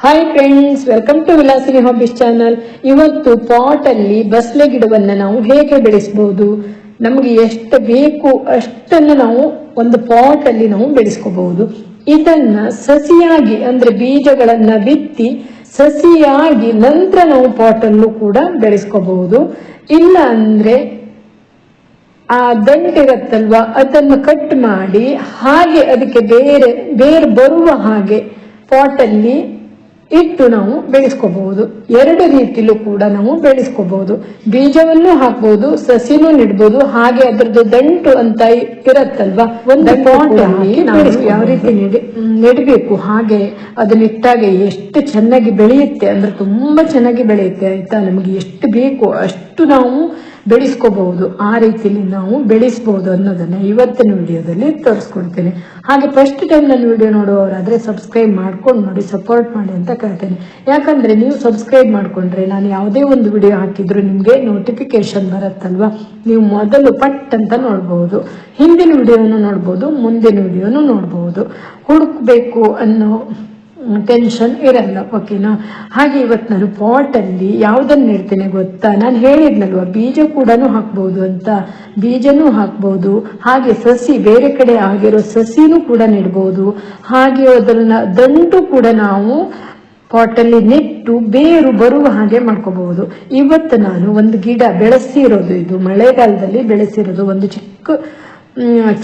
Hi friends welcome to Vilasini hobbies channel ಇವತ್ತು pot ಅಲ್ಲಿ ಬಸ್ಲೆ ಗಿಡವನ್ನ ನಾವು ಹೇಗೆ ಬೆಳೆಸಬಹುದು ನಮಗೆ ಎಷ್ಟು ಬೇಕು ಅಷ್ಟನ್ನು ನಾವು ಒಂದು ಪಾಟ್ ಅಲ್ಲಿ ನಾವು ಬೆಳೆಸ್ಕೋಬಹುದು ಇದನ್ನ ಸಸಿಯಾಗಿ ಅಂದ್ರೆ ಬೀಜಗಳನ್ನ ಬಿತ್ತಿ ಸಸಿಯಾಗಿ ನಂತರ ನಾವು ಪಾಟ್ ಅಲ್ಲೂ ಕೂಡ ಬೆಳೆಸ್ಕೋಬಹುದು ಇಲ್ಲ ಅಂದ್ರೆ ಆ ದಂಟಿರತ್ತಲ್ವಾ ಅದನ್ನು ಕಟ್ ಮಾಡಿ ಹಾಗೆ ಅದಕ್ಕೆ ಬೇರೆ ಬೇರೆ ಬರುವ ಹಾಗೆ ಪಾಟ್ ಅಲ್ಲಿ ಇಟ್ಟು ನಾವು ಬೆಳೆಸ್ಕೋಬಹುದು. ಎರಡು ರೀತಿಲೂ ಕೂಡ ನಾವು ಬೆಳೆಸ್ಕೋಬಹುದು. ಬೀಜವನ್ನು ಹಾಕ್ಬಹುದು ಸಸಿನೂ ನೆಡ್ಬೋದು ಹಾಗೆ ಅದರದ್ದು ದಂಟು ಅಂತ ಇರತ್ತಲ್ವಾ? ಒಂದು ಪಾಟ್ ಯಾವ ರೀತಿ ನೆಡಿ ನೆಡಬೇಕು ಹಾಗೆ ಅದನ್ನಿಟ್ಟಾಗ ಎಷ್ಟು ಚೆನ್ನಾಗಿ ಬೆಳೆಯುತ್ತೆ ಅಂದ್ರೆ ತುಂಬಾ ಚೆನ್ನಾಗಿ ಬೆಳೆಯುತ್ತೆ ಆಯ್ತಾ? ನಮಗೆ ಎಷ್ಟು ಬೇಕು ಅಷ್ಟು ನಾವು ಬೆಳೆಸ್ಕೋಬಹುದು. ಆ ರೀತಿಯಲ್ಲಿ ನಾವು ಬೆಳೆಸ್ಬೋದು ಅನ್ನೋದನ್ನ ಇವತ್ತಿನ ವಿಡಿಯೋದಲ್ಲಿ ತೋರಿಸ್ಕೊಡ್ತೇನೆ. ಹಾಗೆ ಫಸ್ಟ್ ಟೈಮ್ ನನ್ನ ವಿಡಿಯೋ ನೋಡುವವರಾದ್ರೆ ಸಬ್ಸ್ಕ್ರೈಬ್ ಮಾಡ್ಕೊಂಡು ನೋಡಿ ಸಪೋರ್ಟ್ ಮಾಡಿ ಅಂತ ಕೇಳ್ತೇನೆ. ಯಾಕಂದ್ರೆ ನೀವು ಸಬ್ಸ್ಕ್ರೈಬ್ ಮಾಡ್ಕೊಂಡ್ರೆ ನಾನು ಯಾವುದೇ ಒಂದು ವಿಡಿಯೋ ಹಾಕಿದ್ರು ನಿಮ್ಗೆ ನೋಟಿಫಿಕೇಶನ್ ಬರುತ್ತಲ್ವಾ? ನೀವು ಮೊದಲು ಪಟ್ ಅಂತ ನೋಡ್ಬೋದು. ಹಿಂದಿನ ವಿಡಿಯೋನು ನೋಡ್ಬೋದು, ಮುಂದಿನ ವಿಡಿಯೋನು ನೋಡ್ಬೋದು. ಹುಡುಕ್ಬೇಕು ಅನ್ನೋ ಟೆನ್ಷನ್ ಇರಲ್ಲ ಓಕೆನಾ ಹಾಗೆ ಇವತ್ತು ನಾನು ಪಾಟಲ್ಲಿ ಯಾವ್ದನ್ನ ನೆಡ್ತೇನೆ ಗೊತ್ತಾ? ನಾನು ಹೇಳಿದ್ನಲ್ವ, ಬೀಜ ಕೂಡ ಹಾಕ್ಬಹುದು ಅಂತ. ಬೀಜನೂ ಹಾಕ್ಬೋದು, ಹಾಗೆ ಸಸಿ ಬೇರೆ ಕಡೆ ಆಗಿರೋ ಸಸಿನೂ ಕೂಡ ನೆಡ್ಬೋದು. ಹಾಗೆ ಅದನ್ನ ದಂಟು ಕೂಡ ನಾವು ಪಾಟಲ್ಲಿ ನೆಟ್ಟು ಬೇರು ಬರುವ ಹಾಗೆ ಮಾಡ್ಕೋಬಹುದು ಇವತ್ತು ನಾನು ಒಂದು ಗಿಡ ಬೆಳೆಸಿರೋದು ಇದು, ಮಳೆಗಾಲದಲ್ಲಿ ಬೆಳೆಸಿರೋದು ಒಂದು ಚಿಕ್ಕ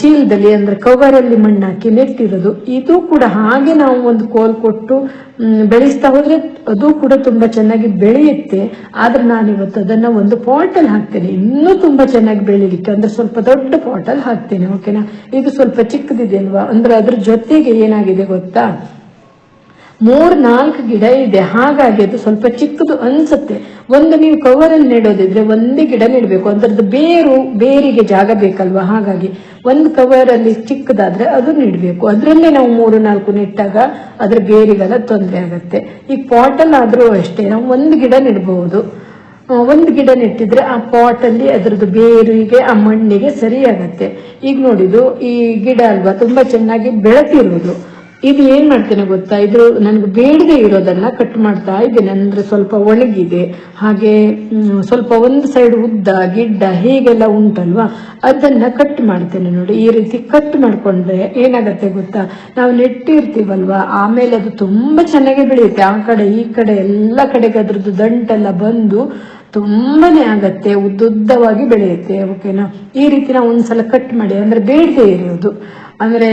ಚೀಲದಲ್ಲಿ ಅಂದ್ರೆ ಕವರಲ್ಲಿ ಮಣ್ಣು ಹಾಕಿ ನೆಟ್ಟಿರೋದು ಇದು ಕೂಡ ಹಾಗೆ ನಾವು ಒಂದು ಕೋಲ್ ಕೊಟ್ಟು ಬೆಳೆಸ್ತಾ ಹೋದ್ರೆ ಅದು ಕೂಡ ತುಂಬಾ ಚೆನ್ನಾಗಿ ಬೆಳೆಯುತ್ತೆ. ಆದ್ರೆ ನಾನು ಇವತ್ತು ಅದನ್ನ ಒಂದು ಪಾಟಲ್ಲಿ ಹಾಕ್ತೇನೆ. ಇನ್ನೂ ತುಂಬಾ ಚೆನ್ನಾಗಿ ಬೆಳೀಲಿಕ್ಕೆ ಅಂದ್ರೆ ಸ್ವಲ್ಪ ದೊಡ್ಡ ಪಾಟಲ್ಲಿ ಹಾಕ್ತೇನೆ ಓಕೆನಾ ಇದು ಸ್ವಲ್ಪ ಚಿಕ್ಕದಿದೆ ಅಲ್ವಾ? ಅಂದ್ರೆ ಅದ್ರ ಜೊತೆಗೆ ಏನಾಗಿದೆ ಗೊತ್ತಾ? ಮೂರ್ ನಾಲ್ಕು ಗಿಡ ಇದೆ. ಹಾಗಾಗಿ ಅದು ಸ್ವಲ್ಪ ಚಿಕ್ಕದು ಅನ್ಸುತ್ತೆ. ಒಂದು ನೀವು ಕವರಲ್ಲಿ ನೆಡೋದಿದ್ರೆ ಒಂದೇ ಗಿಡ ನೆಡಬೇಕು. ಅದರದ್ದು ಬೇರು, ಬೇರಿಗೆ ಜಾಗ ಬೇಕಲ್ವಾ? ಹಾಗಾಗಿ ಒಂದು ಕವರ್ ಅಲ್ಲಿ ಚಿಕ್ಕದಾದ್ರೆ ಅದು ನೆಡಬೇಕು. ಅದರಲ್ಲೇ ನಾವು ಮೂರು ನಾಲ್ಕು ನೆಟ್ಟಾಗ ಅದ್ರ ಬೇರಿಗೆಲ್ಲ ತೊಂದರೆ ಆಗುತ್ತೆ. ಈ ಪಾಟಲ್ಲಿ ಆದ್ರೂ ಅಷ್ಟೇ, ನಾವು ಒಂದು ಗಿಡ ನೆಡಬಹುದು ಒಂದು ಗಿಡ ನೆಟ್ಟಿದ್ರೆ ಆ ಪಾಟ್ ಅಲ್ಲಿ ಅದರದ್ದು ಬೇರಿಗೆ, ಆ ಮಣ್ಣಿಗೆ ಸರಿಯಾಗತ್ತೆ. ಈಗ ನೋಡಿದು ಈ ಗಿಡ ಅಲ್ವಾ, ತುಂಬಾ ಚೆನ್ನಾಗಿ ಬೆಳೆತಿರೋದು ಇದು ಏನ್ ಮಾಡ್ತೇನೆ ಗೊತ್ತಾ? ಇದು ನನ್ಗೆ ಬೇಡದೆ ಇರೋದನ್ನ ಕಟ್ ಮಾಡ್ತಾ ಇದ್ದೇನೆ. ಅಂದ್ರೆ ಸ್ವಲ್ಪ ಒಣಗಿದೆ. ಹಾಗೆ ಸ್ವಲ್ಪ ಒಂದು ಸೈಡ್ ಉದ್ದ, ಗಿಡ್ಡ ಹೀಗೆಲ್ಲ ಉಂಟಲ್ವಾ? ಅದನ್ನ ಕಟ್ ಮಾಡ್ತೇನೆ ನೋಡಿ. ಈ ರೀತಿ ಕಟ್ ಮಾಡ್ಕೊಂಡ್ರೆ ಏನಾಗತ್ತೆ ಗೊತ್ತಾ? ನಾವು ನೆಟ್ಟಿರ್ತೀವಲ್ವಾ? ಆಮೇಲೆ ಅದು ತುಂಬಾ ಚೆನ್ನಾಗಿ ಬೆಳೆಯುತ್ತೆ. ಆ ಕಡೆ, ಈ ಕಡೆ ಎಲ್ಲ ಕಡೆಗೆ ಅದ್ರದ್ದು ದಂಟೆಲ್ಲ ಬಂದು ತುಂಬಾನೇ ಆಗತ್ತೆ. ಉದ್ದುದ್ದವಾಗಿ ಬೆಳೆಯುತ್ತೆ. ಓಕೆನಾ ಈ ರೀತಿ ನಾವು ಒಂದ್ಸಲ ಕಟ್ ಮಾಡಿ. ಅಂದ್ರೆ ಬೇಡದೆ ಇರೋದು. ಅಂದ್ರೆ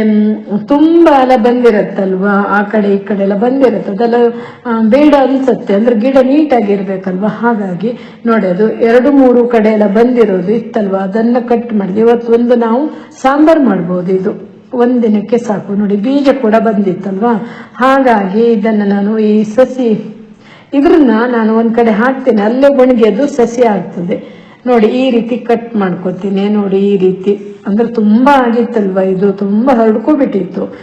ತುಂಬಾ ಎಲ್ಲ ಬಂದಿರತ್ತಲ್ವಾ? ಆ ಕಡೆ ಈ ಕಡೆ ಎಲ್ಲ ಬಂದಿರತ್ತೆ. ಅದೆಲ್ಲ ಬೇಡ ಅನ್ಸತ್ತೆ. ಅಂದ್ರೆ ಗಿಡ ನೀಟಾಗಿರ್ಬೇಕಲ್ವಾ ಹಾಗಾಗಿ ನೋಡಿ, ಅದು ಎರಡು ಮೂರು ಕಡೆ ಎಲ್ಲ ಬಂದಿರೋದು ಇತ್ತಲ್ವಾ? ಅದನ್ನ ಕಟ್ ಮಾಡಿದ್ವಿ. ಇವತ್ತು ಒಂದು ನಾವು ಸಾಂಬಾರ್ ಮಾಡ್ಬೋದು ಇದು. ಒಂದಿನಕ್ಕೆ ಸಾಕು. ನೋಡಿ, ಬೀಜ ಕೂಡ ಬಂದಿತ್ತಲ್ವಾ? ಹಾಗಾಗಿ ಇದನ್ನ ನಾನು ಈ ಸಸಿ ಇದ್ರನ್ನ ನಾನು ಒಂದ್ ಕಡೆ ಹಾಕ್ತೇನೆ. ಅಲ್ಲೇ ಒಣಗಿ ಅದು ಸಸಿ ಆಗ್ತದೆ. ನೋಡಿ, ಈ ರೀತಿ ಕಟ್ ಮಾಡ್ಕೋತೀನಿ, ನೋಡಿ, ಈ ರೀತಿ. ಅಂದ್ರೆ ತುಂಬಾ ಆಗಿತ್ತಲ್ವ ಇದು? ತುಂಬಾ ಹರಡ್ಕೊಬಿಟ್ಟಿತ್ತು.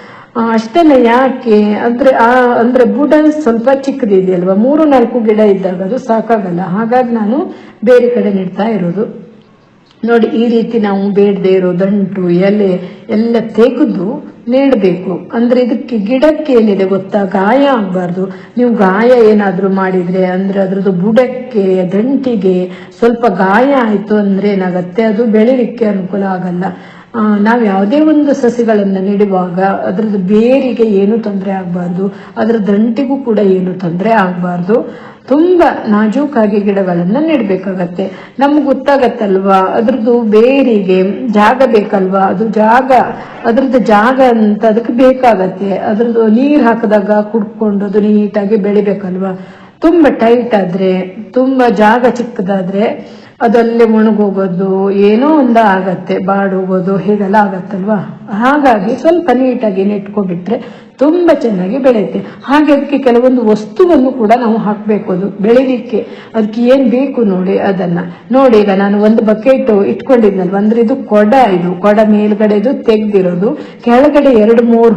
ಅಷ್ಟೆಲ್ಲ ಯಾಕೆ? ಅಂದ್ರೆ ಆ, ಅಂದ್ರೆ ಬುಡ ಸ್ವಲ್ಪ ಚಿಕ್ಕದಿದೆಯಲ್ವಾ? ಮೂರು ನಾಲ್ಕು ಗಿಡ ಇದ್ದಾಗ ಅದು ಸಾಕಾಗಲ್ಲ. ಹಾಗಾಗಿ ನಾನು ಬೇರೆ ಕಡೆ ನೆಡ್ತಾ ಇರೋದು. ನೋಡಿ, ಈ ರೀತಿ ನಾವು ಬೇಡದೆ ಇರೋ ದಂಟು, ಎಲೆ ಎಲ್ಲ ತೆಗೆದು ನೀಡಬೇಕು. ಅಂದ್ರೆ ಇದಕ್ಕೆ ಗಿಡಕ್ಕೆ ಏನಿದೆ ಗೊತ್ತಾ? ಗಾಯ ಆಗಬಾರ್ದು. ನೀವು ಗಾಯ ಏನಾದ್ರೂ ಮಾಡಿದ್ರೆ, ಅಂದ್ರೆ ಅದ್ರದ್ದು ಬುಡಕ್ಕೆ, ದಂಟಿಗೆ ಸ್ವಲ್ಪ ಗಾಯ ಆಯ್ತು ಅಂದ್ರೆ ಏನಾಗತ್ತೆ? ಅದು ಬೆಳಿಲಿಕ್ಕೆ ಅನುಕೂಲ ಆಗಲ್ಲ. ನಾವು ಯಾವುದೇ ಒಂದು ಸಸಿಗಳನ್ನು ನೆಡುವಾಗ ಅದ್ರದ್ದು ಬೇರಿಗೆ ಏನು ತೊಂದರೆ ಆಗಬಾರ್ದು, ಅದರ ದಂಟಿಗೂ ಕೂಡ ಏನು ತೊಂದರೆ ಆಗಬಾರ್ದು. ತುಂಬ ನಾಜೂಕಾಗಿ ಗಿಡಗಳನ್ನು ನೆಡಬೇಕಾಗತ್ತೆ. ನಮ್ಗೆ ಗೊತ್ತಾಗತ್ತಲ್ವಾ? ಅದ್ರದ್ದು ಬೇರಿಗೆ ಜಾಗ ಬೇಕಲ್ವಾ? ಅದು ಜಾಗ, ಅದ್ರದ್ದು ಜಾಗ ಅಂತ ಅದಕ್ಕೆ ಬೇಕಾಗತ್ತೆ. ಅದ್ರದ್ದು ನೀರು ಹಾಕಿದಾಗ ಕುಡ್ಕೊಂಡು ಅದು ನೀಟಾಗಿ ಬೆಳಿಬೇಕಲ್ವಾ? ತುಂಬ ಟೈಟ್ ಆದ್ರೆ, ತುಂಬ ಜಾಗ ಚಿಕ್ಕದಾದ್ರೆ ಅದಲ್ಲೇ ಒಣಗೋಗೋದು ಏನೋ ಒಂದು ಆಗತ್ತೆ ಬಾಡೋಗೋದು ಹೀಗೆಲ್ಲ ಆಗತ್ತಲ್ವಾ ಹಾಗಾಗಿ ಸ್ವಲ್ಪ ನೀಟಾಗಿ ನೆಟ್ಕೊಬಿಟ್ರೆ ತುಂಬಾ ಚೆನ್ನಾಗಿ ಬೆಳೆಯುತ್ತೆ. ಹಾಗೆ ಅದಕ್ಕೆ ಕೆಲವೊಂದು ವಸ್ತುವನ್ನು ಕೂಡ ನಾವು ಹಾಕಬೇಕು. ಅದು ಬೆಳಿಲಿಕ್ಕೆ ಅದಕ್ಕೆ ಏನ್ ಬೇಕು ನೋಡಿ ಅದನ್ನ. ನೋಡಿ, ಈಗ ನಾನು ಒಂದು ಬಕೆಟ್ ಇಟ್ಕೊಂಡಿದ್ನಲ್ವ, ಅಂದ್ರೆ ಇದು ಕೊಡ ಇದು. ಕೊಡ ಮೇಲ್ಗಡೆದು ತೆಗ್ದಿರೋದು, ಕೆಳಗಡೆ ಎರಡು ಮೂರು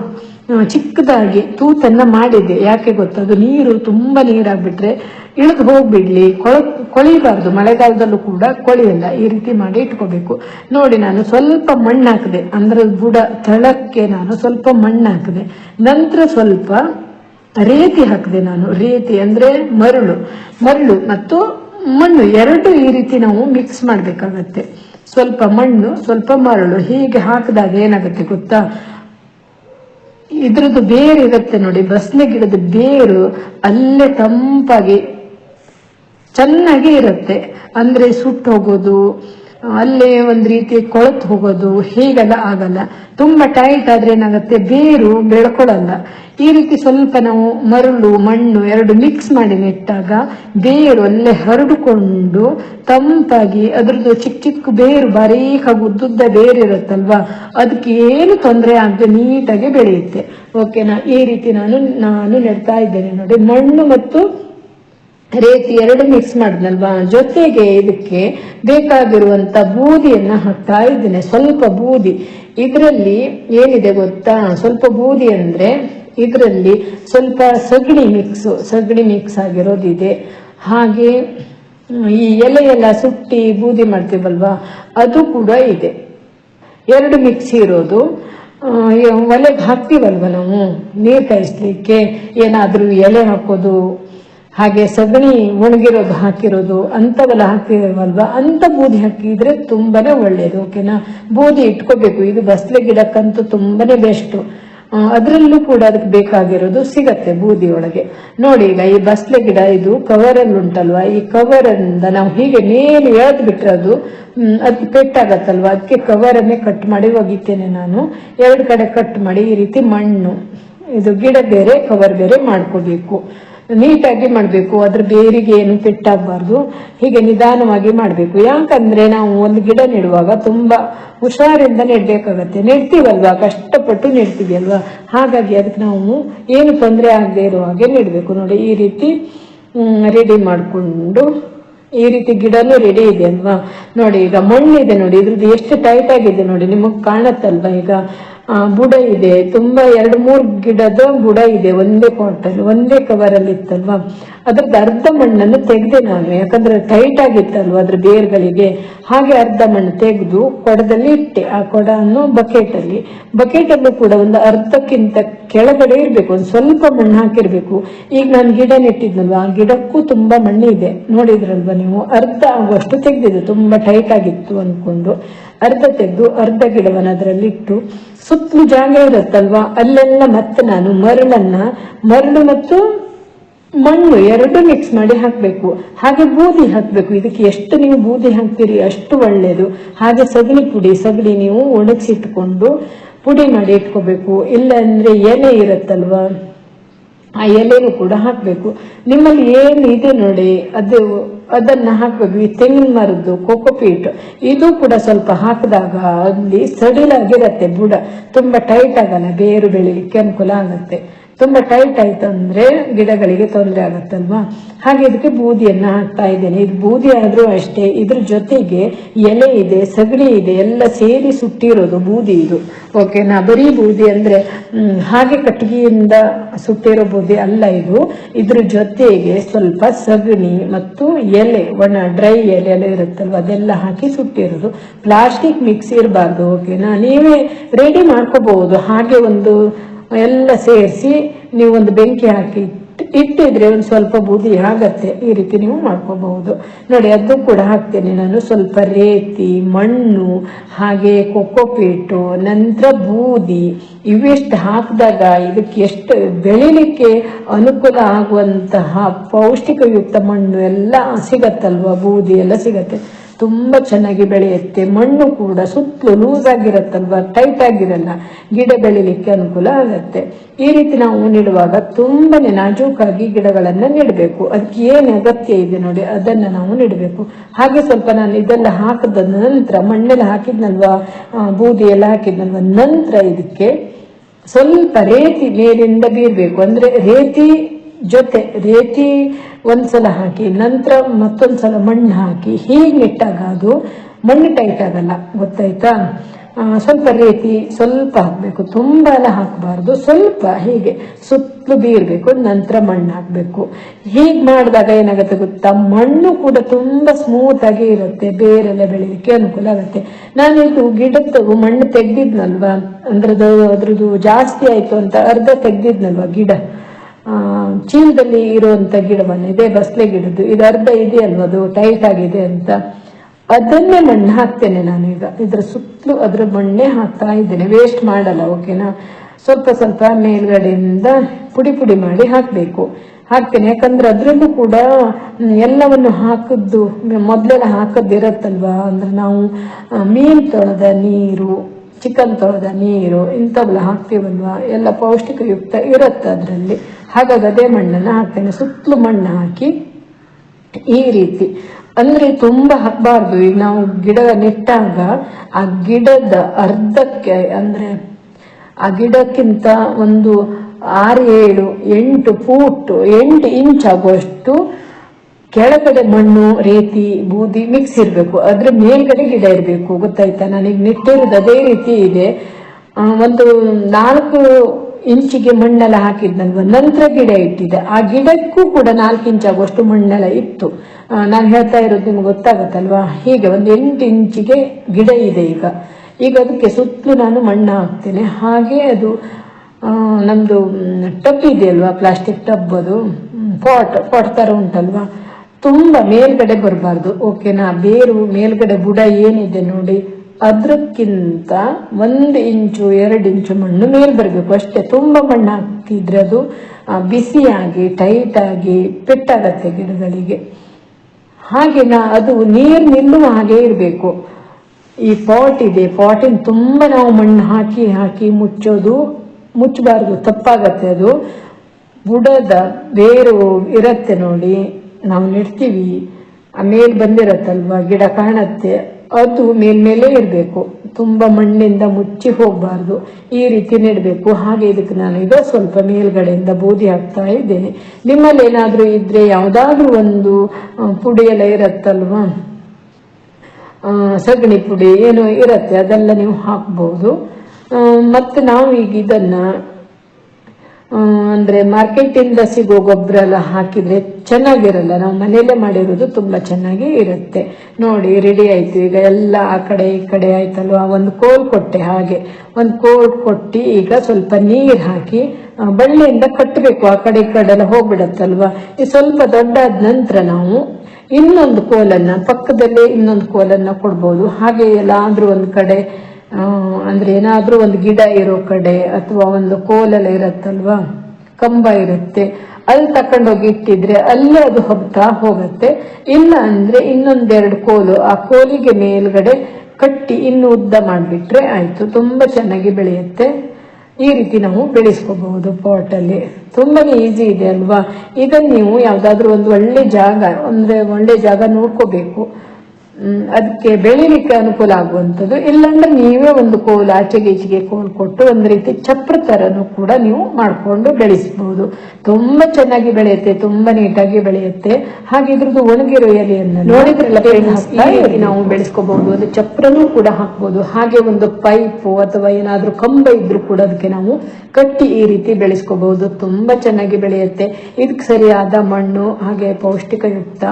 ಚಿಕ್ಕದಾಗಿ ತೂತನ್ನ ಮಾಡಿದ್ದೆ. ಯಾಕೆ ಗೊತ್ತಾ? ಅದು ನೀರು ತುಂಬಾ ನೀರಾಗ್ಬಿಟ್ರೆ ಇಳಿದು ಹೋಗ್ಬಿಡ್ಲಿ. ಕೊಳ, ಕೊಳಿಬಾರ್ದು. ಮಳೆಗಾಲದಲ್ಲೂ ಕೂಡ ಕೊಳಿಯಲ್ಲ. ಈ ರೀತಿ ಮಾಡಿ ಇಟ್ಕೋಬೇಕು. ನೋಡಿ, ನಾನು ಸ್ವಲ್ಪ ಮಣ್ಣು ಹಾಕಿದೆ. ಅಂದ್ರೆ ಬುಡ, ತಳಕ್ಕೆ ನಾನು ಸ್ವಲ್ಪ ಮಣ್ಣು ಹಾಕಿದೆ. ನಂತರ ಸ್ವಲ್ಪ ರೇತಿ ಹಾಕಿದೆ ನಾನು. ರೇತಿ ಅಂದ್ರೆ ಮರಳು. ಮರಳು ಮತ್ತು ಮಣ್ಣು. ಎರಡು ಈ ರೀತಿ ನಾವು ಮಿಕ್ಸ್ ಮಾಡ್ಬೇಕಾಗತ್ತೆ. ಸ್ವಲ್ಪ ಮಣ್ಣು, ಸ್ವಲ್ಪ ಮರಳು. ಹೀಗೆ ಹಾಕಿದಾಗ ಏನಾಗುತ್ತೆ ಗೊತ್ತಾ? ಇದ್ರದ್ದು ಬೇರು ಇರುತ್ತೆ ನೋಡಿ ಬಸ್ಲೆ ಗಿಡದ ಬೇರು ಅಲ್ಲೇ ತಂಪಾಗಿ ಚೆನ್ನಾಗಿ ಇರುತ್ತೆ. ಅಂದ್ರೆ ಸುಟ್ಟು ಹೋಗೋದು ಅಲ್ಲೇ ಒಂದ್ ರೀತಿ ಕೊಳತು ಹೋಗೋದು, ಹೀಗೆಲ್ಲ ಆಗಲ್ಲ. ತುಂಬಾ ಟೈಟ್ ಆದ್ರೆ ಏನಾಗುತ್ತೆ? ಬೇರು ಬೆಳ್ಕೊಳಲ್ಲ. ಈ ರೀತಿ ಸ್ವಲ್ಪ ನಾವು ಮರಳು, ಮಣ್ಣು ಎರಡು ಮಿಕ್ಸ್ ಮಾಡಿ ನೆಟ್ಟಾಗ ಬೇರು ಅಲ್ಲೇ ಹರಡಿಕೊಂಡು ತಂಪಾಗಿ ಅದ್ರದ್ದು ಚಿಕ್ಕ ಚಿಕ್ಕ ಬೇರು ಬರೀಕಾಗಿ ಉದ್ದುದ್ದ ಬೇರು ಇರುತ್ತಲ್ವಾ? ಅದಕ್ಕೆ ಏನು ತೊಂದರೆ ಆಗದೆ ನೀಟಾಗಿ ಬೆಳೆಯುತ್ತೆ. ಓಕೆನಾ ಈ ರೀತಿ ನಾನು ನಾನು ನೆಡ್ತಾ ಇದ್ದೇನೆ ನೋಡಿ. ಮಣ್ಣು ಮತ್ತು ರೇತಿ ಎರಡು ಮಿಕ್ಸ್ ಮಾಡಿದ್ನಲ್ವಾ? ಜೊತೆಗೆ ಇದಕ್ಕೆ ಬೇಕಾಗಿರುವಂತ ಬೂದಿಯನ್ನ ಹಾಕ್ತಾ ಇದ್ದೇನೆ. ಸ್ವಲ್ಪ ಬೂದಿ. ಇದರಲ್ಲಿ ಏನಿದೆ ಗೊತ್ತಾ? ಸ್ವಲ್ಪ ಬೂದಿ ಅಂದ್ರೆ ಇದರಲ್ಲಿ ಸ್ವಲ್ಪ ಸಗಣಿ ಮಿಕ್ಸ್ ಸಗಣಿ ಮಿಕ್ಸ್ ಆಗಿರೋದಿದೆ. ಹಾಗೆ ಈ ಎಲೆ ಸುಟ್ಟಿ ಬೂದಿ ಮಾಡ್ತೀವಲ್ವಾ? ಅದು ಕೂಡ ಇದೆ. ಎರಡು ಮಿಕ್ಸಿ ಇರೋದು. ಒಲೆಗೆ ಹಾಕ್ತೀವಲ್ವ ನಾವು? ನೀರು ಕಾಯಿಸ್ಲಿಕ್ಕೆ ಏನಾದರೂ ಎಲೆ ಹಾಕೋದು? ಹಾಗೆ ಸಗಣಿ ಒಣಗಿರೋದು ಹಾಕಿರೋದು ಅಂಥವೆಲ್ಲ ಹಾಕ್ತಿರಲ್ವಾ ಅಂತ ಬೂದಿ ಹಾಕಿದ್ರೆ ತುಂಬಾನೇ ಒಳ್ಳೇದು, ಓಕೆನಾ? ಬೂದಿ ಇಟ್ಕೋಬೇಕು. ಇದು ಬಸ್ಲೆ ಗಿಡಕ್ಕಂತೂ ತುಂಬಾನೇ ಬೆಸ್ಟ್ ಅದರಲ್ಲೂ ಕೂಡ ಅದಕ್ಕೆ ಬೇಕಾಗಿರೋದು ಸಿಗತ್ತೆ ಬೂದಿ ಒಳಗೆ. ನೋಡಿ ಈಗ ಈ ಬಸ್ಲೆ ಗಿಡ, ಇದು ಕವರ್ ಅಲ್ಲಿ ಉಂಟಲ್ವಾ? ಈ ಕವರ್ ಇಂದ ನಾವು ಹೀಗೆ ಮೇಲೆ ಎಳ್ದು ಬಿಟ್ರೆ ಅದು ಅದು ಪೆಟ್ಟಾಗತ್ತಲ್ವಾ? ಅದಕ್ಕೆ ಕವರ್ ಅನ್ನೇ ಕಟ್ ಮಾಡಿ ಒಗಿತೇನೆ ನಾನು. ಎರಡು ಕಡೆ ಕಟ್ ಮಾಡಿ ಈ ರೀತಿ ಮಣ್ಣು, ಇದು ಗಿಡ ಬೇರೆ, ಕವರ್ ಬೇರೆ ಮಾಡ್ಕೋಬೇಕು. ನೀಟಾಗಿ ಮಾಡಬೇಕು, ಅದ್ರ ಬೇರಿಗೆ ಏನು ಪೆಟ್ಟಾಗಬಾರ್ದು ಹೀಗೆ ನಿಧಾನವಾಗಿ ಮಾಡಬೇಕು. ಯಾಕಂದ್ರೆ ನಾವು ಒಂದು ಗಿಡ ನೆಡುವಾಗ ತುಂಬಾ ಹುಷಾರಿಂದ ನೆಡ್ಬೇಕಾಗತ್ತೆ. ನೆಡ್ತೀವಲ್ವಾ? ಕಷ್ಟಪಟ್ಟು ನೆಡ್ತೀವಿ ಅಲ್ವಾ? ಹಾಗಾಗಿ ಅದಕ್ಕೆ ನಾವು ಏನು ತೊಂದರೆ ಆಗದೆ ಇರೋ ಹಾಗೆ ನೆಡಬೇಕು. ನೋಡಿ, ಈ ರೀತಿ ರೆಡಿ ಮಾಡಿಕೊಂಡು, ಈ ರೀತಿ ಗಿಡನೂ ರೆಡಿ ಇದೆ ಅಲ್ವಾ? ನೋಡಿ, ಈಗ ಮಣ್ಣಿದೆ ನೋಡಿ, ಇದ್ರದ್ದು ಎಷ್ಟು ಟೈಟ್ ಆಗಿದೆ ನೋಡಿ, ನಿಮಗೆ ಕಾಣತ್ತಲ್ವಾ ಈಗ? ಬುಡ ಇದೆ. ತುಂಬಾ ಎರಡು, ಮೂರು ಗಿಡದ ಬುಡ ಇದೆ. ಒಂದೇ ಪಾಟಲ್ಲಿ ಒಂದೇ ಕವರ್ ಅಲ್ಲಿ ಇತ್ತಲ್ವಾ? ಅದ್ರದ್ದು ಅರ್ಧ ಮಣ್ಣನ್ನು ತೆಗೆದೆ ನಾನು. ಯಾಕಂದ್ರೆ ಟೈಟ್ ಆಗಿತ್ತಲ್ವ ಅದ್ರ ಬೇರ್ಗಳಿಗೆ? ಹಾಗೆ ಅರ್ಧ ಮಣ್ಣು ತೆಗೆದು ಕೊಡದಲ್ಲಿ ಇಟ್ಟೆ. ಆ ಬಕೆಟ್ ಅಲ್ಲಿ. ಬಕೆಟ್ ಅಲ್ಲೂ ಕೂಡ ಒಂದು ಅರ್ಧಕ್ಕಿಂತ ಕೆಳಗಡೆ ಇರ್ಬೇಕು. ಒಂದು ಸ್ವಲ್ಪ ಮಣ್ಣು ಹಾಕಿರ್ಬೇಕು. ಈಗ ನಾನು ಗಿಡ ನೆಟ್ಟಿದ್ನಲ್ವ? ಆ ಗಿಡಕ್ಕೂ ತುಂಬಾ ಮಣ್ಣಿದೆ. ನೋಡಿದ್ರಲ್ವಾ ನೀವು? ಅರ್ಧ ಆಗುವಷ್ಟು ತೆಗೆದಿದೆ. ತುಂಬಾ ಟೈಟ್ ಆಗಿತ್ತು ಅನ್ಕೊಂಡು. ಅರ್ಧ ತೆಗೆದು ಅರ್ಧ ಗಿಡವನ್ನ ಅದರಲ್ಲಿ ಇಟ್ಟು ಸುತ್ತಲೂ ಜಾಗ ಇರುತ್ತಲ್ವಾ ಅಲ್ಲೆಲ್ಲ ಮತ್ತೆ ನಾನು ಮರಳನ್ನ ಮರಳು ಮತ್ತು ಮಣ್ಣು ಎರಡು ಮಿಕ್ಸ್ ಮಾಡಿ ಹಾಕಬೇಕು. ಹಾಗೆ ಬೂದಿ ಹಾಕಬೇಕು. ಇದಕ್ಕೆ ಎಷ್ಟು ನೀವು ಬೂದಿ ಹಾಕ್ತೀರಿ ಅಷ್ಟು ಒಳ್ಳೆಯದು ಹಾಗೆ ಸಗಣಿ ಪುಡಿ, ಸಗಣಿ ನೀವು ಒಣಗಿಸಿಟ್ಕೊಂಡು ಪುಡಿ ಮಾಡಿ ಇಟ್ಕೋಬೇಕು. ಇಲ್ಲ ಅಂದ್ರೆ ಎಲೆ ಇರುತ್ತಲ್ವಾ? ಆ ಎಲೆನೂ ಕೂಡ ಹಾಕಬೇಕು. ನಿಮ್ಮಲ್ಲಿ ಏನು ಇದೆ ನೋಡಿ, ಅದು ಅದನ್ನ ಹಾಕ್ಬೇಕು. ತೆಂಗಿನ ಮರದ್ದು ಕೋಕೋಪೀಟ್ ಇದು ಕೂಡ ಸ್ವಲ್ಪ ಹಾಕಿದಾಗ ಅಲ್ಲಿ ಸಡಿಲಾಗಿರತ್ತೆ ಬುಡ. ತುಂಬಾ ಟೈಟ್ ಆಗಲ್ಲ, ಬೇರು ಬೆಳಿಲಿಕ್ಕೆ ಅನುಕೂಲ ಆಗತ್ತೆ. ತುಂಬಾ ಟೈಟ್ ಆಯ್ತು ಅಂದ್ರೆ ಗಿಡಗಳಿಗೆ ತೊಂದರೆ ಆಗತ್ತಲ್ವಾ? ಹಾಗೆ ಇದಕ್ಕೆ ಬೂದಿಯನ್ನ ಹಾಕ್ತಾ ಇದ್ದೇನೆ. ಇದು ಬೂದಿ ಆದ್ರೂ ಅಷ್ಟೇ, ಇದ್ರ ಜೊತೆಗೆ ಎಲೆ ಇದೆ, ಸಗಣಿ ಇದೆ, ಎಲ್ಲ ಸೇರಿ ಸುಟ್ಟಿರೋದು ಬೂದಿ ಇದು. ಓಕೆನಾ ಬರೀ ಬೂದಿ ಅಂದ್ರೆ ಹಾಗೆ ಕಟ್ಟಿಗೆಯಿಂದ ಸುಟ್ಟಿರೋ ಬೂದಿ ಅಲ್ಲ ಇದು. ಇದ್ರ ಜೊತೆಗೆ ಸ್ವಲ್ಪ ಸಗಣಿ ಮತ್ತು ಎಲೆ, ಒಣ ಡ್ರೈ ಎಲೆ ಎಲ್ಲ ಇರುತ್ತಲ್ವ, ಅದೆಲ್ಲ ಹಾಕಿ ಸುಟ್ಟಿರೋದು. ಪ್ಲಾಸ್ಟಿಕ್ ಮಿಕ್ಸ್ ಇರಬಾರ್ದು ಓಕೆನಾ ನೀವೇ ರೆಡಿ ಮಾಡ್ಕೋಬಹುದು. ಹಾಗೆ ಒಂದು ಎಲ್ಲ ಸೇರಿಸಿ ನೀವು ಒಂದು ಬೆಂಕಿ ಹಾಕಿ ಇಟ್- ಇಟ್ಟಿದ್ರೆ ಒಂದು ಸ್ವಲ್ಪ ಬೂದಿ ಆಗತ್ತೆ. ಈ ರೀತಿ ನೀವು ಮಾಡ್ಕೋಬಹುದು. ನೋಡಿ, ಅದು ಕೂಡ ಹಾಕ್ತೇನೆ ನಾನು. ಸ್ವಲ್ಪ ರೇತಿ, ಮಣ್ಣು, ಹಾಗೆ ಕೊಕ್ಕೋಪೀಟು ನಂತರ ಬೂದಿ. ಇವೆಷ್ಟು ಹಾಕಿದಾಗ ಇದಕ್ಕೆ ಎಷ್ಟು ಬೆಳಿಲಿಕ್ಕೆ ಅನುಕೂಲ ಆಗುವಂತಹ ಪೌಷ್ಟಿಕಯುಕ್ತ ಮಣ್ಣು ಎಲ್ಲ ಸಿಗತ್ತಲ್ವ? ಬೂದಿ ಎಲ್ಲ ಸಿಗತ್ತೆ. ತುಂಬಾ ಚೆನ್ನಾಗಿ ಬೆಳೆಯುತ್ತೆ. ಮಣ್ಣು ಕೂಡ ಸುತ್ತಲೂ ಲೂಸ್ ಆಗಿರುತ್ತಲ್ವ? ಟೈಟ್ ಆಗಿರಲ್ಲ. ಗಿಡ ಬೆಳಿಲಿಕ್ಕೆ ಅನುಕೂಲ ಆಗುತ್ತೆ. ಈ ರೀತಿ ನಾವು ನೆಡುವಾಗ ತುಂಬಾ ನಾಜೂಕಾಗಿ ಗಿಡಗಳನ್ನ ನೆಡಬೇಕು. ಅದಕ್ಕೆ ಏನು ಅಗತ್ಯ ಇದೆ ನೋಡಿ, ಅದನ್ನ ನಾವು ನೆಡಬೇಕು. ಹಾಗೆ ಸ್ವಲ್ಪ ನಾನು ಇದೆಲ್ಲ ಹಾಕಿದ ನಂತರ, ಮಣ್ಣೆಲ್ಲ ಹಾಕಿದ್ನಲ್ವ? ಬೂದಿ ಎಲ್ಲ ಹಾಕಿದ್ನಲ್ವ? ನಂತರ ಇದಕ್ಕೆ ಸ್ವಲ್ಪ ರೇತಿ ಮೇಲಿಂದ ಬೀರ್ಬೇಕು. ಅಂದ್ರೆ ರೇತಿ ಜೊತೆ ರೇತಿ ಒಂದ್ಸಲ ಹಾಕಿ, ನಂತರ ಮತ್ತೊಂದ್ಸಲ ಮಣ್ಣು ಹಾಕಿ, ಹೀಗೆ ನೆಟ್ಟಾಗ ಅದು ಮಣ್ಣು ಟೈಟ್ ಆಗಲ್ಲ, ಗೊತ್ತಾಯ್ತಾ? ಸ್ವಲ್ಪ ರೀತಿ ಸ್ವಲ್ಪ ಹಾಕಬೇಕು ತುಂಬಾ ಹಾಕಬಾರ್ದು, ಸ್ವಲ್ಪ ಹೀಗೆ ಸುತ್ತಲೂ ಬೀರ್ಬೇಕು, ನಂತರ ಮಣ್ಣು ಹಾಕಬೇಕು. ಹೀಗೆ ಮಾಡಿದಾಗ ಏನಾಗುತ್ತೆ ಗೊತ್ತಾ? ಮಣ್ಣು ಕೂಡ ತುಂಬಾ ಸ್ಮೂತ್ ಆಗಿ ಇರುತ್ತೆ, ಬೇರೆಲ್ಲ ಬೆಳೀಲಿಕ್ಕೆ ಅನುಕೂಲ ಆಗುತ್ತೆ. ನಾನು ಗಿಡದ ಗಿಡದ್ದು ಮಣ್ಣು ತೆಗ್ದಿದ್ನಲ್ವಾ? ಅಂದ್ರದ್ದು, ಅದ್ರದ್ದು ಜಾಸ್ತಿ ಆಯ್ತು ಅಂತ ಅರ್ಧ ತೆಗ್ದಿದ್ನಲ್ವಾ ಗಿಡ? ಚೀಲದಲ್ಲಿ ಇರುವಂತ ಗಿಡವನ್ನು, ಇದೆ ಬಸ್ಲೆ ಗಿಡದ್ದು, ಇದು ಅರ್ಧ ಇದೆಯಲ್ವ ಅದು ಟೈಟ್ ಆಗಿದೆ ಅಂತ, ಅದನ್ನೇ ಮಣ್ಣು ಹಾಕ್ತೇನೆ ನಾನು ಈಗ. ಇದ್ರ ಸುತ್ತಲೂ ಅದ್ರ ಮಣ್ಣೆ ಹಾಕ್ತಾ ಇದ್ದೇನೆ ವೇಸ್ಟ್ ಮಾಡಲ್ಲ ಓಕೆನಾ ಸ್ವಲ್ಪ ಸ್ವಲ್ಪ ಮೇಲ್ಗಡೆಯಿಂದ ಪುಡಿ ಪುಡಿ ಮಾಡಿ ಹಾಕಬೇಕು. ಹಾಕ್ತೇನೆ, ಯಾಕಂದ್ರೆ ಅದರಲ್ಲೂ ಕೂಡ ಎಲ್ಲವನ್ನು ಹಾಕದ್ದು, ಮೊದಲೆಲ್ಲ ಹಾಕದ್ದಿರತ್ತಲ್ವಾ? ಅಂದ್ರೆ ನಾವು ಮೀನ್ ತೊಳೆದ ನೀರು ಚಿಕನ್ ತೊಳೆದ ನೀರು, ಇಂಥವೆಲ್ಲ ಹಾಕ್ತೀವಲ್ವ? ಎಲ್ಲ ಪೌಷ್ಟಿಕಯುಕ್ತ ಇರುತ್ತೆ ಅದರಲ್ಲಿ. ಹಾಗಾಗಿ ಅದೇ ಮಣ್ಣನ್ನು ಹಾಕ್ತೇನೆ. ಸುತ್ತಲೂ ಮಣ್ಣು ಹಾಕಿ ಈ ರೀತಿ. ಅಂದ್ರೆ ತುಂಬಾ ಹಾಕಬಾರ್ದು. ಈಗ ನಾವು ಗಿಡ ನೆಟ್ಟಾಗ ಆ ಗಿಡದ ಅರ್ಧಕ್ಕೆ ಅಂದ್ರೆ ಆ ಗಿಡಕ್ಕಿಂತ ಒಂದು ಆರು ಏಳು ಎಂಟು ಫೂಟ್, ಎಂಟು ಇಂಚ್ ಆಗುವಷ್ಟು ಕೆಳಗಡೆ ಮಣ್ಣು, ರೇತಿ, ಬೂದಿ ಮಿಕ್ಸ್ ಇರಬೇಕು. ಅದ್ರ ಮೇಲ್ಗಡೆ ಗಿಡ ಇರಬೇಕು. ಗೊತ್ತಾಯ್ತಾ? ನನಗೆ ನೆಟ್ಟಿರೋದು ಅದೇ ರೀತಿ ಇದೆ. ಒಂದು ನಾಲ್ಕು ಇಂಚಿಗೆ ಮಣ್ಣೆಲ್ಲ ಹಾಕಿದ್ನಲ್ವ? ನಂತರ ಗಿಡ ಇಟ್ಟಿದೆ ಆ ಗಿಡಕ್ಕೂ ಕೂಡ ನಾಲ್ಕು ಇಂಚ್ ಆಗುವಷ್ಟು ಮಣ್ಣೆಲ್ಲ ಇತ್ತು. ನಾನು ಹೇಳ್ತಾ ಇರೋದು ನಿಮ್ಗೆ ಗೊತ್ತಾಗತ್ತಲ್ವಾ? ಹೀಗೆ ಒಂದು ಎಂಟು ಇಂಚಿಗೆ ಗಿಡ ಇದೆ ಈಗ. ಈಗ ಅದಕ್ಕೆ ಸುತ್ತಲೂ ನಾನು ಮಣ್ಣು ಹಾಕ್ತೇನೆ. ಹಾಗೆ ಅದು ನಮ್ಮದು ಟಬ್ ಇದೆಯಲ್ವಾ? ಪ್ಲಾಸ್ಟಿಕ್ ಟಬ್ ಅದು ಪಾಟ್ ಪಾಟ್ ತರ ಉಂಟಲ್ವಾ? ತುಂಬಾ ಮೇಲ್ಗಡೆ ಬರಬಾರ್ದು. ಓಕೆನಾ ಬೇರು ಮೇಲ್ಗಡೆ ಬುಡ ಏನಿದೆ ನೋಡಿ ಅದಕ್ಕಿಂತ ಒಂದು ಇಂಚು, ಎರಡು ಇಂಚು ಮಣ್ಣು ಮೇಲ್ ಬರಬೇಕು. ಅಷ್ಟೇ, ತುಂಬಾ ಮಣ್ಣು ಹಾಕ್ತಿದ್ರೆ ಅದು ಬಿಸಿಯಾಗಿ ಟೈಟ್ ಆಗಿ ಪೆಟ್ಟಾಗತ್ತೆ ಗಿಡಗಳಿಗೆ. ಹಾಗೆ ನಾ, ಅದು ನೀರು ನಿಲ್ಲುವ ಹಾಗೆ ಇರಬೇಕು. ಈ ಪಾಟ್ ಇದೆ ಪಾಟಿನ ತುಂಬಾ ನಾವು ಮಣ್ಣು ಹಾಕಿ ಹಾಕಿ ಮುಚ್ಚೋದು, ಮುಚ್ಚಬಾರ್ದು, ತಪ್ಪಾಗತ್ತೆ ಅದು. ಬುಡದ ಬೇರು ಇರತ್ತೆ ನೋಡಿ. ನಾವು ನೆಡ್ತೀವಿ. ಮೇಲ್ ಬಂದಿರತ್ತಲ್ವಾ, ಗಿಡ ಕಾಣತ್ತೆ. ಅದು ಮೇಲ್ಮೇಲೆ ಇರಬೇಕು. ತುಂಬ ಮಣ್ಣಿಂದ ಮುಚ್ಚಿ ಹೋಗಬಾರ್ದು. ಈ ರೀತಿ ನೆಡಬೇಕು. ಹಾಗೆ ಇದಕ್ಕೆ ನಾನು ಈಗ ಸ್ವಲ್ಪ ಮೇಲ್ಗಡೆಯಿಂದ ಬೂದಿ ಹಾಕ್ತಾ ಇದ್ದೇನೆ. ನಿಮ್ಮಲ್ಲಿ ಏನಾದರೂ ಇದ್ರೆ ಯಾವುದಾದ್ರೂ ಒಂದು ಪುಡಿ ಎಲ್ಲ ಇರತ್ತಲ್ವಾ? ಸಗಣಿ ಪುಡಿ ಏನೋ ಇರತ್ತೆ, ಅದೆಲ್ಲ ನೀವು ಹಾಕ್ಬೋದು. ಮತ್ತು ನಾವು ಈಗ ಇದನ್ನ ಅಂದ್ರೆ ಮಾರ್ಕೆಟ್ ಇಂದ ಸಿಗೋ ಗೊಬ್ಬರ ಎಲ್ಲ ಹಾಕಿದ್ರೆ ಚೆನ್ನಾಗಿರಲ್ಲ. ನಾವು ಮನೆಯಲ್ಲೇ ಮಾಡಿರೋದು ತುಂಬಾ ಚೆನ್ನಾಗಿ ಇರುತ್ತೆ. ನೋಡಿ ರೆಡಿ ಆಯ್ತು. ಈಗ ಎಲ್ಲ ಆ ಕಡೆ ಈ ಕಡೆ ಆಯ್ತಲ್ವಾ? ಒಂದು ಕೋಲ್ ಕೊಟ್ಟೆ ಹಾಗೆ. ಒಂದು ಕೋಲ್ ಕೊಟ್ಟು ಈಗ ಸ್ವಲ್ಪ ನೀರ್ ಹಾಕಿ ಬಳ್ಳಿಯಿಂದ ಕಟ್ಟಬೇಕು ಆ ಕಡೆ ಈ ಕಡೆ ಎಲ್ಲ ಹೋಗ್ಬಿಡತ್ತಲ್ವಾ? ಈ ಸ್ವಲ್ಪ ದೊಡ್ಡಾದ ನಂತರ ನಾವು ಇನ್ನೊಂದು ಕೋಲನ್ನ ಪಕ್ಕದಲ್ಲೇ ಇನ್ನೊಂದು ಕೋಲನ್ನ ಕೊಡ್ಬೋದು. ಹಾಗೆ ಎಲ್ಲಾದ್ರೂ ಒಂದು ಕಡೆ ಅಂದ್ರೆ ಏನಾದರೂ ಒಂದು ಗಿಡ ಇರೋ ಕಡೆ ಅಥವಾ ಒಂದು ಕೋಲೆಲ್ಲ ಇರತ್ತಲ್ವಾ? ಕಂಬ ಇರುತ್ತೆ. ಅಲ್ಲಿ ತಕೊಂಡೋಗಿ ಇಟ್ಟಿದ್ರೆ ಅಲ್ಲೇ ಅದು ಹೋಗ್ತಾ ಹೋಗುತ್ತೆ. ಇಲ್ಲ ಅಂದ್ರೆ ಇನ್ನೊಂದೆರಡು ಕೋಲು ಆ ಕೋಲಿಗೆ ಮೇಲ್ಗಡೆ ಕಟ್ಟಿ ಇನ್ನು ಉದ್ದ ಮಾಡಿಬಿಟ್ರೆ ಆಯ್ತು. ತುಂಬಾ ಚೆನ್ನಾಗಿ ಬೆಳೆಯುತ್ತೆ. ಈ ರೀತಿ ನಾವು ಬೆಳೆಸ್ಕೋಬಹುದು ಪಾಟಲ್ಲಿ. ತುಂಬಾನೇ ಈಸಿ ಇದೆ ಅಲ್ವಾ? ಇದನ್ನ ನೀವು ಯಾವ್ದಾದ್ರು ಒಂದು ಒಳ್ಳೆ ಜಾಗ, ಅಂದ್ರೆ ಒಳ್ಳೆ ಜಾಗ ನೋಡ್ಕೋಬೇಕು. ಅದಕ್ಕೆ ಬೆಳಿಲಿಕ್ಕೆ ಅನುಕೂಲ ಆಗುವಂಥದ್ದು. ಇಲ್ಲಾಂದ್ರೆ ನೀವೇ ಒಂದು ಕೋಲು ಆಚೆಗೆ ಈಚೆಗೆ ಕೋಲ್ ಕೊಟ್ಟು ಒಂದು ರೀತಿ ಚಪ್ರ ಥರನೂ ಕೂಡ ನೀವು ಮಾಡ್ಕೊಂಡು ಬೆಳೆಸಬಹುದು ತುಂಬಾ ಚೆನ್ನಾಗಿ ಬೆಳೆಯುತ್ತೆ ತುಂಬಾ ನೀಟಾಗಿ ಬೆಳೆಯುತ್ತೆ. ಹಾಗೆ ಇದ್ರದ್ದು ಒಣಗಿರೋ ಎಲೆಯನ್ನು ನೋಡಿದ್ರೆ ನಾವು ಬೆಳೆಸ್ಕೋಬಹುದು ಒಂದು ಚಪ್ರನೂ ಕೂಡ ಹಾಕ್ಬೋದು. ಹಾಗೆ ಒಂದು ಪೈಪು ಅಥವಾ ಏನಾದ್ರೂ ಕಂಬ ಇದ್ರೂ ಕೂಡ ಅದಕ್ಕೆ ನಾವು ಕಟ್ಟಿ ಈ ರೀತಿ ಬೆಳೆಸ್ಕೋಬಹುದು. ತುಂಬಾ ಚೆನ್ನಾಗಿ ಬೆಳೆಯುತ್ತೆ. ಇದಕ್ಕೆ ಸರಿಯಾದ ಮಣ್ಣು ಹಾಗೆ ಪೌಷ್ಟಿಕಯುಕ್ತ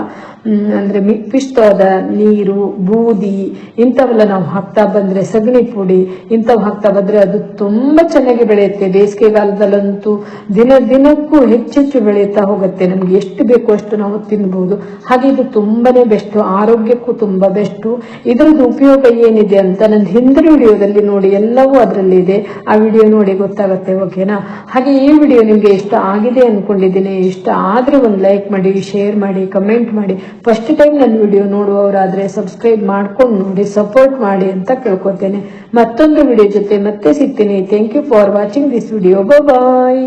ಅಂದ್ರೆ ಪಿಷ್ಟವಾದ ನೀರು, ಬೂದಿ, ಇಂಥವೆಲ್ಲ ನಾವು ಹಾಕ್ತಾ ಬಂದ್ರೆ ಸಗಣಿ ಪುಡಿ, ಇಂಥವು ಹಾಕ್ತಾ ಬಂದ್ರೆ ಅದು ತುಂಬಾ ಚೆನ್ನಾಗಿ ಬೆಳೆಯುತ್ತೆ. ಬೇಸಿಗೆಗಾಲದಲ್ಲಂತೂ ದಿನ ದಿನಕ್ಕೂ ಹೆಚ್ಚೆಚ್ಚು ಬೆಳೆಯುತ್ತಾ ಹೋಗುತ್ತೆ. ನಮಗೆ ಎಷ್ಟು ಬೇಕೋ ಅಷ್ಟು ನಾವು ತಿನ್ಬೋದು. ಹಾಗೆ ಇದು ತುಂಬಾನೇ ಬೆಸ್ಟ್ ಆರೋಗ್ಯಕ್ಕೂ ತುಂಬಾ ಬೆಸ್ಟ್ ಇದರದ್ದು ಉಪಯೋಗ ಏನಿದೆ ಅಂತ ನನ್ನ ಹಿಂದಿನ ವಿಡಿಯೋದಲ್ಲಿ ನೋಡಿ ಎಲ್ಲವೂ ಅದರಲ್ಲಿ ಇದೆ. ಆ ವಿಡಿಯೋ ನೋಡಿ ಗೊತ್ತಾಗುತ್ತೆ ಓಕೆನಾ ಹಾಗೆ ಈ ವಿಡಿಯೋ ನಿಮಗೆ ಇಷ್ಟ ಆಗಿದೆ ಅಂದ್ಕೊಂಡಿದ್ದೀನಿ ಇಷ್ಟ ಆದ್ರೆ ಒಂದು ಲೈಕ್ ಮಾಡಿ ಶೇರ್ ಮಾಡಿ ಕಮೆಂಟ್ ಮಾಡಿ. ಫಸ್ಟ್ ಟೈಮ್ ನನ್ನ ವಿಡಿಯೋ ನೋಡುವವರಾದ್ರೆ ಸಬ್ಸ್ಕ್ರೈಬ್ ಮಾಡ್ಕೊಂಡು ನೋಡಿ ಸಪೋರ್ಟ್ ಮಾಡಿ ಅಂತ ಕೇಳ್ಕೊತೇನೆ. ಮತ್ತೊಂದು ವಿಡಿಯೋ ಜೊತೆ ಮತ್ತೆ ಸಿಗ್ತೀನಿ. Thank you for watching this video bye